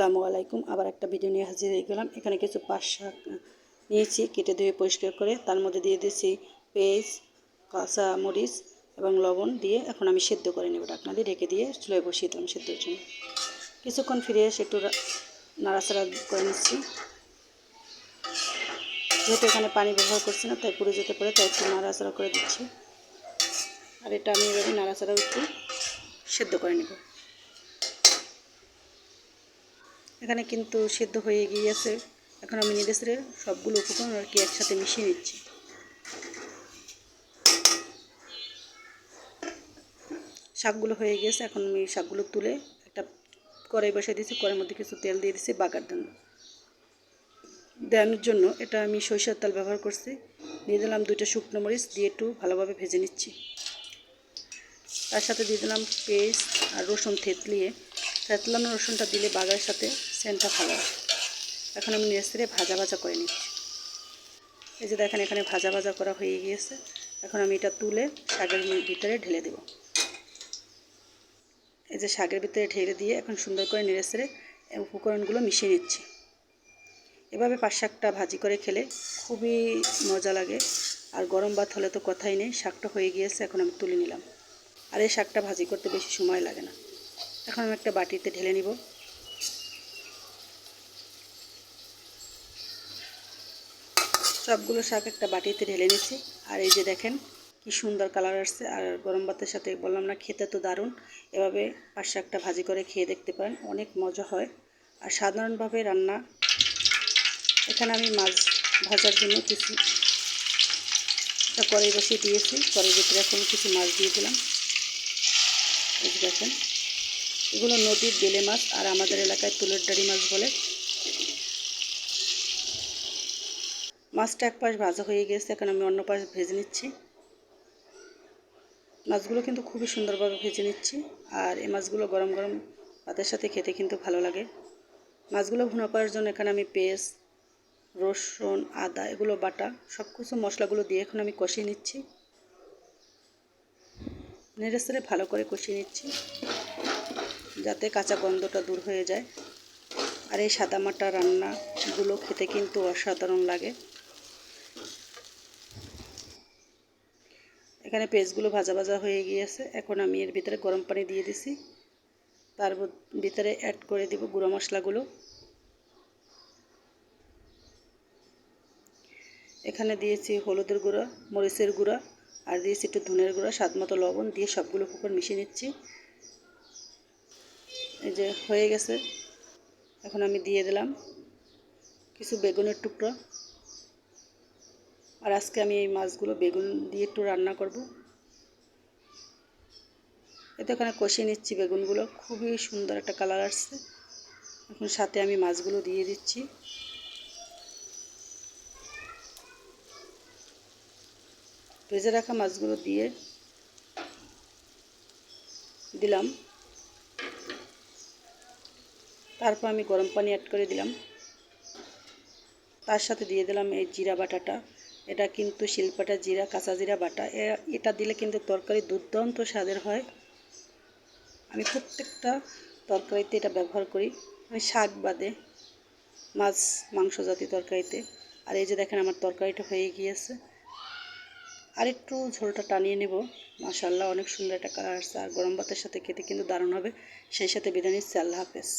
আসসালামু আলাইকুম। আবার একটা ভিডিও নিয়ে হাজির হয়ে গেলাম। এখানে কিছু পাঁচ শাক নিয়েছি, কেটে ধুয়ে পরিষ্কার করে তার মধ্যে দিয়ে দিয়েছি পেঁয়াজ, কাঁচা মরিচ এবং লবণ দিয়ে এখন আমি সেদ্ধ করে নেব ডাকনা দিয়ে, ঢেকে দিয়ে চুলোয় বসিয়ে দিলাম সেদ্ধর জন্য। কিছুক্ষণ ফিরে এসে একটু নাড়াচাড়া করে নিচ্ছি। যেহেতু এখানে পানি ব্যবহার করছি না, তাই পুড়ে যেতে পারে, তাই একটু নাড়াচাড়া করে দিচ্ছি। আর এটা আমি এভাবে নাড়াচাড়া একটু সেদ্ধ করে নেব। এখানে কিন্তু সেদ্ধ হয়ে গিয়েছে। এখন আমি নেড়ে সবগুলো উপকরণ আর কি একসাথে মিশিয়ে নিচ্ছি। শাকগুলো হয়ে গিয়েছে। এখন আমি শাকগুলো তুলে একটা কড়াই বসিয়ে দিয়েছি। কড়াইয়ের মধ্যে কিছু তেল দিয়ে দিয়েছি বাগার জন্য। দেওয়ানোর জন্য এটা আমি সরিষার তেল ব্যবহার করছি। দিয়ে দিলাম দুইটা শুকনো মরিচ দিয়ে একটু ভালোভাবে ভেজে নিচ্ছি। তার সাথে দিয়ে দিলাম পেস্ট আর রসুন থেতলিয়ে থেতলানো রসুনটা দিলে বাগারের সাথে সেন্টটা ভালো আসে। এখন আমি নেড়ে ভাজা ভাজা করে নিচ্ছি। এই যে দেখেন এখানে ভাজা ভাজা করা হয়ে গিয়েছে। এখন আমি এটা তুলে শাকের ভিতরে ঢেলে দেব। এই যে শাকের ভিতরে ঢেলে দিয়ে এখন সুন্দর করে নেড়ে সেড়ে উপকরণগুলো মিশিয়ে নিচ্ছি। এভাবে পাঁচ শাকটা ভাজি করে খেলে খুবই মজা লাগে। আর গরম ভাত হলে তো কথাই নেই, শাকটা হয়ে গিয়েছে, এখন আমি তুলে নিলাম। আর এই শাকটা ভাজি করতে বেশি সময় লাগে না। এখন আমি একটা বাটিতে ঢেলে নিব। সবগুলো শাক একটা বাটিতে ঢেলে নিচ্ছি। আর এই যে দেখেন, কি সুন্দর কালার আসছে। আর গরম ভাতের সাথে বললাম না, খেতে তো দারুণ। এভাবে পাঁচ শাকটা ভাজি করে খেয়ে দেখতে পারেন, অনেক মজা হয়। আর সাধারণভাবে রান্না, এখানে আমি মাছ ভাজার জন্য কিছু একটা কড়াই বসিয়ে দিয়েছি। কড়াই ভিতরে এখন কিছু মাছ দিয়ে দিলাম। এই দেখেন এগুলো নদীর বেলে মাছ আর আমাদের এলাকায় তুলের ডাড়ি মাছ বলে। মাছটা এক পাশ ভাজা হয়ে গেছে, এখন আমি অন্য পাশ ভেজে নিচ্ছি। মাছগুলো কিন্তু খুবই সুন্দরভাবে ভেজে নিচ্ছি, আর এই মাছগুলো গরম গরম ভাতের সাথে খেতে কিন্তু ভালো লাগে। মাছগুলো ভুনা করার জন্য এখানে আমি পেস্ট রসুন, আদা এগুলো, বাটা সব কিছু মশলাগুলো দিয়ে এখন আমি কষিয়ে নিচ্ছি। নেড়ে ভালো করে কষিয়ে নিচ্ছি। যাতে কাঁচা গন্ধটা দূর হয়ে যায়। আর এই সাদামাটা রান্নাগুলো খেতে কিন্তু অসাধারণ লাগে। এখানে পেঁয়াজগুলো ভাজা ভাজা হয়ে গিয়েছে। এখন আমি এর ভিতরে গরম পানি দিয়ে দিছি। তার ভিতরে অ্যাড করে দিব গুঁড়ো মশলাগুলো। এখানে দিয়েছি হলুদের গুঁড়া, মরিচের গুঁড়া, আর দিয়েছি একটু ধনের গুঁড়া, স্বাদ মতো লবণ দিয়ে সবগুলো কুকুর মিশিয়ে নিচ্ছি। এই যে হয়ে গেছে। এখন আমি দিয়ে দিলাম কিছু বেগুনের টুকরো। আর আজকে আমি এই মাছগুলো বেগুন দিয়ে একটু রান্না করব। এতে ওখানে কষিয়ে নিচ্ছি বেগুনগুলো। খুবই সুন্দর একটা কালার আসছে। এখন সাথে আমি মাছগুলো দিয়ে দিচ্ছি। ভেজে রাখা মাছগুলো দিয়ে দিলাম। তারপর আমি গরম পানি অ্যাড করে দিলাম। তার সাথে দিয়ে দিলাম এই জিরা বাটাটা। এটা কিন্তু শিলপাটা জিরা, কাঁচা জিরা বাটা। এটা দিলে কিন্তু তরকারি দুর্দান্ত স্বাদের হয়। আমি প্রত্যেকটা তরকারিতে এটা ব্যবহার করি। আমি শাক বাদে মাছ মাংস জাতীয় তরকারিতে। আর এই যে দেখেন আমার তরকারিটা হয়ে গিয়েছে। আর একটু ঝোলটা টানিয়ে নেব। মাশাল্লাহ অনেক সুন্দর একটা কালার আসছে আর গরম ভাতের সাথে খেতে কিন্তু দারুণ হবে। সেই সাথে বিরিয়ানির আল্লাহ হাফেজ।